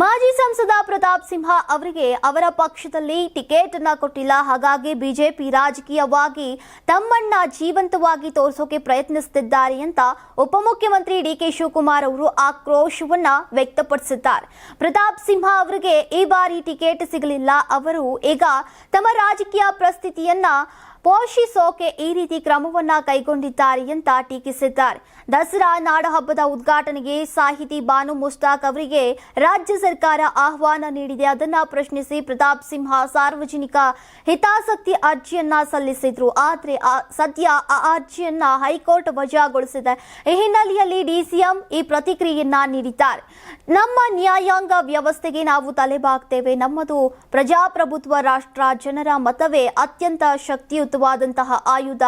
ಮಾಜಿ ಸಂಸದ ಪ್ರತಾಪ್ ಸಿಂಹ ಅವರಿಗೆ ಅವರ ಪಕ್ಷದಲ್ಲಿ ಟಿಕೆಟ್ ಅನ್ನ ಕೊಟ್ಟಿಲ್ಲ. ಹಾಗಾಗಿ ಬಿಜೆಪಿ ರಾಜಕೀಯವಾಗಿ ತಮ್ಮನ್ನ ಜೀವಂತವಾಗಿ ತೋರಿಸೋಕೆ ಪ್ರಯತ್ನಿಸುತ್ತಿದ್ದಾರೆ ಅಂತ ಉಪಮುಖ್ಯಮಂತ್ರಿ ಡಿ ಕೆ ಶಿವಕುಮಾರ್ ಅವರು ಆಕ್ರೋಶವನ್ನ ವ್ಯಕ್ತಪಡಿಸಿದ್ದಾರೆ. ಪ್ರತಾಪ್ ಸಿಂಹ ಅವರಿಗೆ ಈ ಬಾರಿ ಟಿಕೆಟ್ ಸಿಗಲಿಲ್ಲ. ಅವರು ಈಗ ತಮ್ಮ ರಾಜಕೀಯ ಪರಿಸ್ಥಿತಿಯನ್ನ ಪೋಷಿಸೋಕೆ ಈ ರೀತಿ ಕ್ರಮವನ್ನ ಕೈಗೊಂಡಿದ್ದಾರೆ ಅಂತ ಟೀಕಿಸಿದ್ದಾರೆ. ದಸರಾ ನಾಡಹಬ್ಬದ ಉದ್ಘಾಟನೆಗೆ ಸಾಹಿತಿ ಬಾನು ಮುಸ್ತಾಕ್ ಅವರಿಗೆ ರಾಜ್ಯ ಸರ್ಕಾರ ಆಹ್ವಾನ ನೀಡಿದೆ. ಅದನ್ನ ಪ್ರಶ್ನಿಸಿ ಪ್ರತಾಪ್ ಸಿಂಹ ಸಾರ್ವಜನಿಕ ಹಿತಾಸಕ್ತಿ ಅರ್ಜಿಯನ್ನ ಸಲ್ಲಿಸಿದ್ರು. ಆದ್ರೆ ಸದ್ಯ ಆ ಅರ್ಜಿಯನ್ನ ಹೈಕೋರ್ಟ್ ವಜಾಗೊಳಿಸಿದೆ. ಈ ಹಿನ್ನೆಲೆಯಲ್ಲಿ ಡಿಸಿಎಂ ಈ ಪ್ರತಿಕ್ರಿಯೆಯನ್ನ ನೀಡಿದ್ದಾರೆ. ನಮ್ಮ ನ್ಯಾಯಾಂಗ ವ್ಯವಸ್ಥೆಗೆ ನಾವು ತಲೆಬಾಗ್ತೇವೆ. ನಮ್ಮದು ಪ್ರಜಾಪ್ರಭುತ್ವ ರಾಷ್ಟ್ರ, ಜನರ ಮತವೇ ಅತ್ಯಂತ ಶಕ್ತಿಯುತವಾದಂತಹ ಆಯುಧ.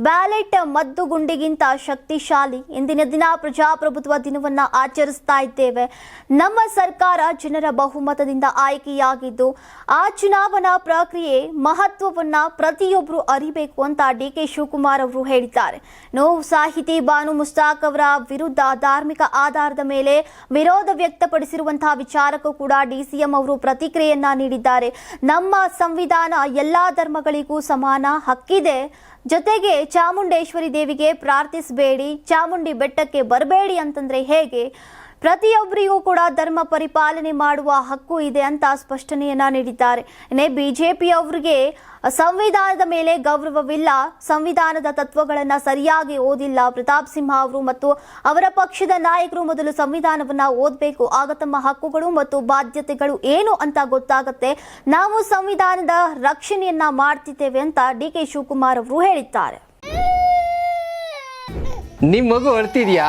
ಬ್ಯಾಲೆಟ್ ಮದ್ದುಗುಂಡಿಗಿಂತ ಶಕ್ತಿಶಾಲಿ. ಇಂದಿನ ದಿನ ಪ್ರಜಾಪ್ರಭುತ್ವ ದಿನವನ್ನ ಆಚರಿಸ್ತಾ ಇದ್ದೇವೆ. ನಮ್ಮ ಸರ್ಕಾರ ಜನರ ಬಹುಮತದಿಂದ ಆಯ್ಕೆಯಾಗಿದ್ದು, ಆ ಚುನಾವಣಾ ಪ್ರಕ್ರಿಯೆ ಮಹತ್ವವನ್ನ ಪ್ರತಿಯೊಬ್ಬರು ಅರಿಬೇಕು ಅಂತ ಡಿ ಕೆ ಶಿವಕುಮಾರ್ ಅವರು ಹೇಳಿದ್ದಾರೆ. ನೋವು ಸಾಹಿತಿ ಬಾನು ಮುಸ್ತಾಕ್ ಅವರ ವಿರುದ್ಧ ಧಾರ್ಮಿಕ ಆಧಾರದ ಮೇಲೆ ವಿರೋಧ ವ್ಯಕ್ತಪಡಿಸಿರುವಂತಹ ವಿಚಾರಕ್ಕೂ ಕೂಡ ಡಿಸಿಎಂ ಅವರು ಪ್ರತಿಕ್ರಿಯೆಯನ್ನ ನೀಡಿದ್ದಾರೆ. ನಮ್ಮ ಸಂವಿಧಾನ ಎಲ್ಲಾ ಧರ್ಮಗಳಿಗೂ ಸಮಾನ ಹಕ್ಕಿದೆ. ಜೊತೆಗೆ ಚಾಮುಂಡೇಶ್ವರಿ ದೇವಿಗೆ ಪ್ರಾರ್ಥಿಸಬೇಡಿ ಚಾಮುಂಡಿ ಬೆಟ್ಟಕ್ಕೆ ಬರಬೇಡಿ ಅಂತಂದ್ರೆ ಹೇಗೆ? ಪ್ರತಿಯೊಬ್ಬರಿಗೂ ಕೂಡ ಧರ್ಮ ಪರಿಪಾಲನೆ ಮಾಡುವ ಹಕ್ಕು ಇದೆ ಅಂತ ಸ್ಪಷ್ಟನೆಯನ್ನ ನೀಡಿದ್ದಾರೆ. ಇನ್ನೇ ಬಿಜೆಪಿ ಅವರಿಗೆ ಸಂವಿಧಾನದ ಮೇಲೆ ಗೌರವವಿಲ್ಲ, ಸಂವಿಧಾನದ ತತ್ವಗಳನ್ನು ಸರಿಯಾಗಿ ಓದಿಲ್ಲ ಪ್ರತಾಪ್ ಸಿಂಹ ಅವರು ಮತ್ತು ಅವರ ಪಕ್ಷದ ನಾಯಕರು ಮೊದಲು ಸಂವಿಧಾನವನ್ನ ಓದಬೇಕು. ಆಗ ತಮ್ಮ ಹಕ್ಕುಗಳು ಮತ್ತು ಬಾಧ್ಯತೆಗಳು ಏನು ಅಂತ ಗೊತ್ತಾಗುತ್ತೆ. ನಾವು ಸಂವಿಧಾನದ ರಕ್ಷಣೆಯನ್ನ ಮಾಡ್ತಿದ್ದೇವೆ ಅಂತ ಡಿ ಕೆ ಶಿವಕುಮಾರ್ ಅವರು ಹೇಳಿದ್ದಾರೆ. ನಿಮ್ಮ ಮಗು ಅಳ್ತಿದ್ಯಾ